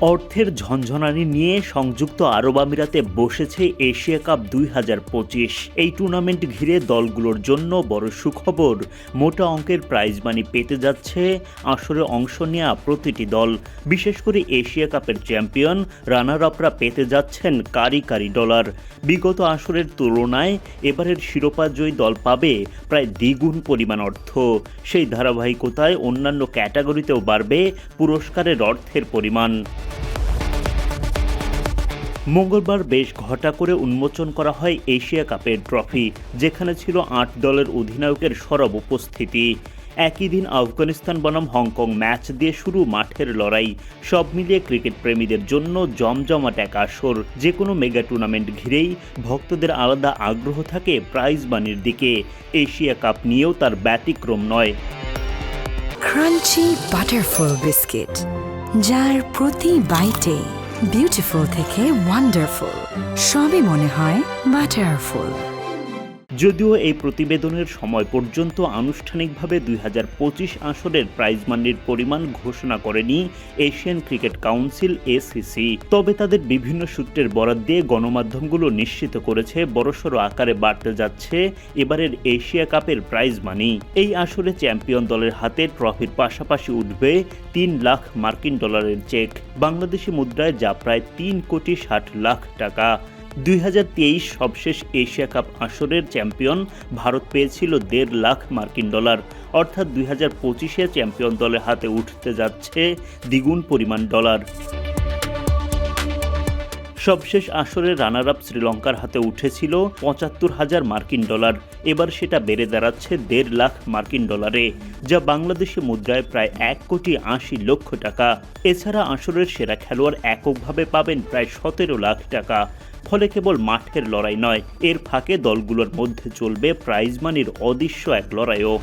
অর্থের ঝনঝনানি নিয়ে সংযুক্ত আরব আমিরাতে বসেছে এশিয়া কাপ দুই হাজার পঁচিশ। এই টুর্নামেন্ট ঘিরে দলগুলোর জন্য বড় সুখবর। মোটা অঙ্কের প্রাইজ মানি পেতে যাচ্ছে আসরে অংশ নেওয়া প্রতিটি দল। বিশেষ করে এশিয়া কাপের চ্যাম্পিয়ন রানার আপরা পেতে যাচ্ছেন কারি কারি ডলার বিগত আসরের তুলনায় এবারের শিরোপা জয়ী দল পাবে প্রায় দ্বিগুণ পরিমাণ অর্থ। সেই ধারাবাহিকতায় অন্যান্য ক্যাটাগরিতেও বাড়বে পুরস্কারের অর্থের পরিমাণ। মঙ্গলবার বেশ ঘটা করে উন্মোচন করা হয় এশিয়া কাপের ট্রফি, যেখানে ছিল আট দলের অধিনায়কের সরব উপস্থিতি। একই দিন আফগানিস্তান বনাম হংকং ম্যাচ দিয়ে শুরু মাঠের লড়াই। সব মিলিয়ে ক্রিকেট প্রেমীদের জন্য জমজমাট এক আসর। যে কোনো মেগা টুর্নামেন্ট ঘিরেই ভক্তদের আলাদা আগ্রহ থাকে প্রাইজ মানির দিকে। এশিয়া কাপ নিয়েও তার ব্যতিক্রম নয়। ক্রাঞ্চি বাটারফুল বিস্কিট, যার প্রতি বাইটে। বিউটিফুল থেকে ওয়ান্ডারফুল সবই মনে হয় বাটারফুল যদিও এই প্রতিবেদনের সময় পর্যন্ত আনুষ্ঠানিকভাবে দুই হাজার পঁচিশ আসরের প্রাইজ মানির পরিমাণ ঘোষণা করেনি এশিয়ান ক্রিকেট কাউন্সিল এসিসি তবে তাদের বিভিন্ন সূত্রের বরাদ দিয়ে গণমাধ্যমগুলো নিশ্চিত করেছে বড়সড় আকারে বাড়তে যাচ্ছে এবারের এশিয়া কাপের প্রাইজ মানি এই আসরে চ্যাম্পিয়ন দলের হাতে ট্রফির পাশাপাশি উঠবে তিন লাখ মার্কিন ডলারের চেক বাংলাদেশি মুদ্রায় যা প্রায় তিন কোটি ষাট লাখ টাকা। দুই হাজার তেইশ সবশেষ এশিয়া কাপ আসরের চ্যাম্পিয়ন ভারত পেয়েছিল দেড় লাখ মার্কিন ডলার। অর্থাৎ দুই হাজার পঁচিশে চ্যাম্পিয়ন দলের হাতে উঠতে যাচ্ছে দ্বিগুণ পরিমাণ ডলার। সবশেষ আসরে রানার আপ শ্রীলঙ্কার হাতে উঠেছিল পঁচাত্তর হাজার মার্কিন ডলার। এবার সেটা বেড়ে দাঁড়াচ্ছে দেড় লাখ মার্কিন ডলারে, যা বাংলাদেশি মুদ্রায় প্রায় এক কোটি আশি লক্ষ টাকা। এছাড়া আসরের সেরা খেলোয়াড় এককভাবে পাবেন প্রায় সতেরো লাখ টাকা। ফলে কেবল মাঠের লড়াই নয়, এর ফাঁকে দলগুলোর মধ্যে চলবে প্রাইজ মানির অদৃশ্য এক লড়াইও।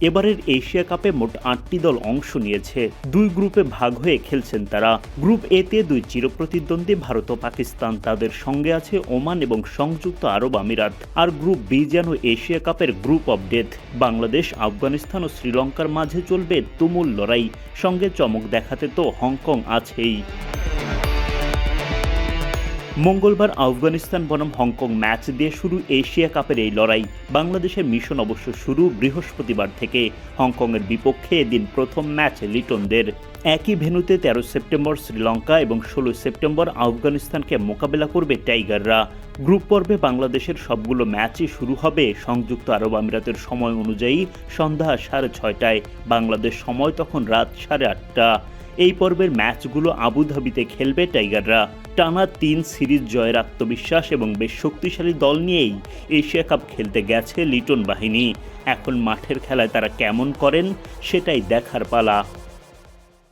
এবারের এশিয়া কাপে মোট আটটি দল অংশ নিয়েছে। দুই গ্রুপে ভাগ হয়ে খেলছেন তারা। গ্রুপ এতে দুই চিরপ্রতিদ্বন্দ্বী ভারত ও পাকিস্তান। তাদের সঙ্গে আছে ওমান এবং সংযুক্ত আরব আমিরাত। আর গ্রুপ বি যেন এশিয়া কাপের group of death. Bangladesh, Afghanistan ও শ্রীলঙ্কার মাঝে চলবে তুমুল লড়াই। সঙ্গে চমক দেখাতে তো হংকং আছেই। মঙ্গলবার আফগানিস্তান বনাম হংকং ম্যাচ দিয়ে শুরু এশিয়া কাপের এই লড়াই। বাংলাদেশের মিশন অবশ্য শুরু বৃহস্পতিবার থেকে। হংকংয়ের বিপক্ষে এদিন প্রথম ম্যাচ লিটনদের। একই ভেন্যুতে তেরো সেপ্টেম্বর শ্রীলঙ্কা এবং ষোলো সেপ্টেম্বর আফগানিস্তানকে মোকাবেলা করবে টাইগাররা। গ্রুপ পর্বে বাংলাদেশের সবগুলো ম্যাচই শুরু হবে সংযুক্ত আরব আমিরাতের সময় অনুযায়ী সন্ধ্যা সাড়ে ছয়টায়। বাংলাদেশ সময় তখন রাত সাড়ে আটটা। এই পর্বের ম্যাচগুলো আবুধাবিতে খেলবে টাইগাররা। টানা তিন সিরিজ জয়ের আত্মবিশ্বাস এবং বেশ শক্তিশালী দল নিয়েই এশিয়া কাপ খেলতে গেছে লিটন বাহিনী। এখন মাঠের খেলায় তারা কেমন করেন, সেটাই দেখার পালা।